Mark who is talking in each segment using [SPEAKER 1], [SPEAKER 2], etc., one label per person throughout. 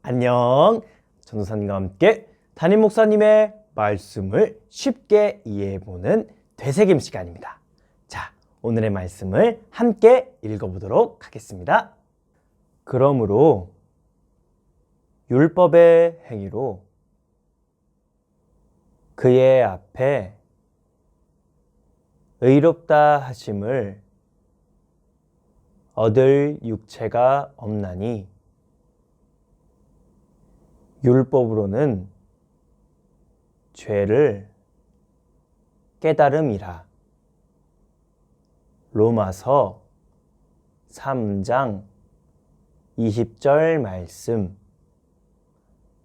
[SPEAKER 1] 안녕. 전도사님과 함께 담임 목사님의 말씀을 쉽게 이해해보는 되새김 시간입니다. 자, 오늘의 말씀을 함께 읽어보도록 하겠습니다. 그러므로 율법의 행위로 그의 앞에 의롭다 하심을 얻을 육체가 없나니 율법으로는 죄를 깨달음이라. 로마서 3장 20절 말씀.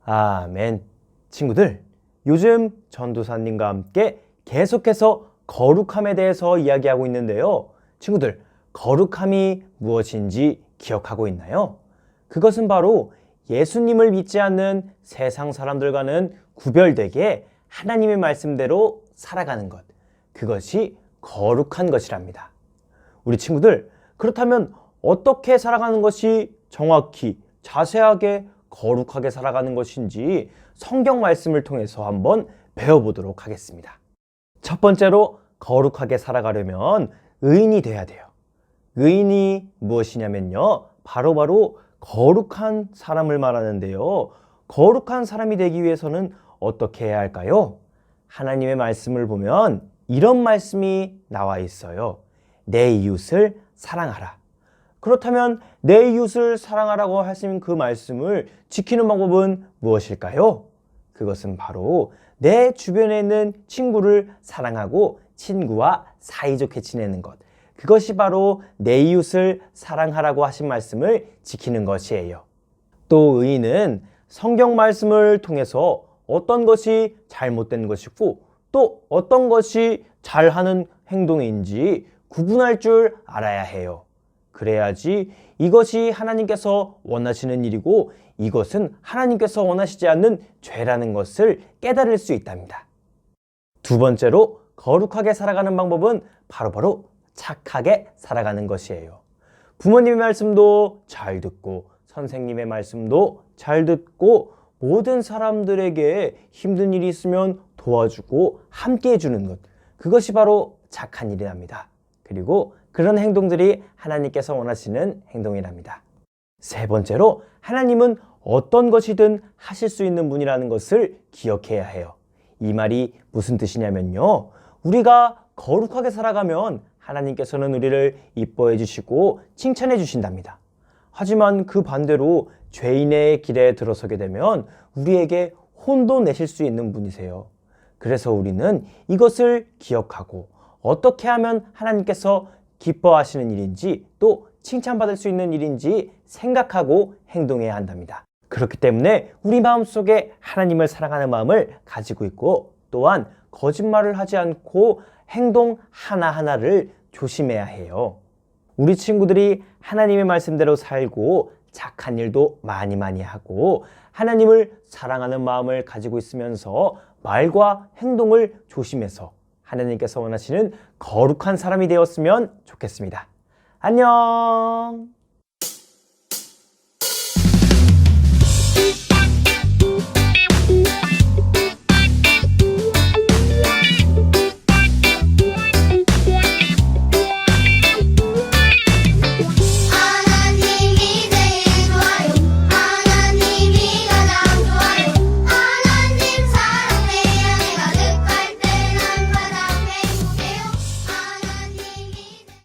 [SPEAKER 1] 아멘. 친구들, 요즘 전도사님과 함께 계속해서 거룩함에 대해서 이야기하고 있는데요. 친구들, 거룩함이 무엇인지 기억하고 있나요? 그것은 바로 예수님을 믿지 않는 세상 사람들과는 구별되게 하나님의 말씀대로 살아가는 것. 그것이 거룩한 것이랍니다. 우리 친구들, 그렇다면 어떻게 살아가는 것이 정확히, 자세하게, 거룩하게 살아가는 것인지 성경 말씀을 통해서 한번 배워보도록 하겠습니다. 첫 번째로 거룩하게 살아가려면 의인이 돼야 돼요. 의인이 무엇이냐면요. 바로바로 바로 거룩한 사람을 말하는데요. 거룩한 사람이 되기 위해서는 어떻게 해야 할까요? 하나님의 말씀을 보면 이런 말씀이 나와 있어요. 내 이웃을 사랑하라. 그렇다면 내 이웃을 사랑하라고 하신 그 말씀을 지키는 방법은 무엇일까요? 그것은 바로 내 주변에 있는 친구를 사랑하고 친구와 사이좋게 지내는 것. 그것이 바로 내 이웃을 사랑하라고 하신 말씀을 지키는 것이에요. 또 의인은 성경 말씀을 통해서 어떤 것이 잘못된 것이고 또 어떤 것이 잘하는 행동인지 구분할 줄 알아야 해요. 그래야지 이것이 하나님께서 원하시는 일이고 이것은 하나님께서 원하시지 않는 죄라는 것을 깨달을 수 있답니다. 두 번째로 거룩하게 살아가는 방법은 바로바로 바로 착하게 살아가는 것이에요. 부모님의 말씀도 잘 듣고 선생님의 말씀도 잘 듣고 모든 사람들에게 힘든 일이 있으면 도와주고 함께 해주는 것. 그것이 바로 착한 일이랍니다. 그리고 그런 행동들이 하나님께서 원하시는 행동이랍니다. 세 번째로 하나님은 어떤 것이든 하실 수 있는 분이라는 것을 기억해야 해요. 이 말이 무슨 뜻이냐면요. 우리가 거룩하게 살아가면 하나님께서는 우리를 이뻐해 주시고 칭찬해 주신답니다. 하지만 그 반대로 죄인의 길에 들어서게 되면 우리에게 혼도 내실 수 있는 분이세요. 그래서 우리는 이것을 기억하고 어떻게 하면 하나님께서 기뻐하시는 일인지 또 칭찬받을 수 있는 일인지 생각하고 행동해야 한답니다. 그렇기 때문에 우리 마음속에 하나님을 사랑하는 마음을 가지고 있고 또한 거짓말을 하지 않고 행동 하나하나를 조심해야 해요. 우리 친구들이 하나님의 말씀대로 살고 착한 일도 많이 많이 하고 하나님을 사랑하는 마음을 가지고 있으면서 말과 행동을 조심해서 하나님께서 원하시는 거룩한 사람이 되었으면 좋겠습니다. 안녕!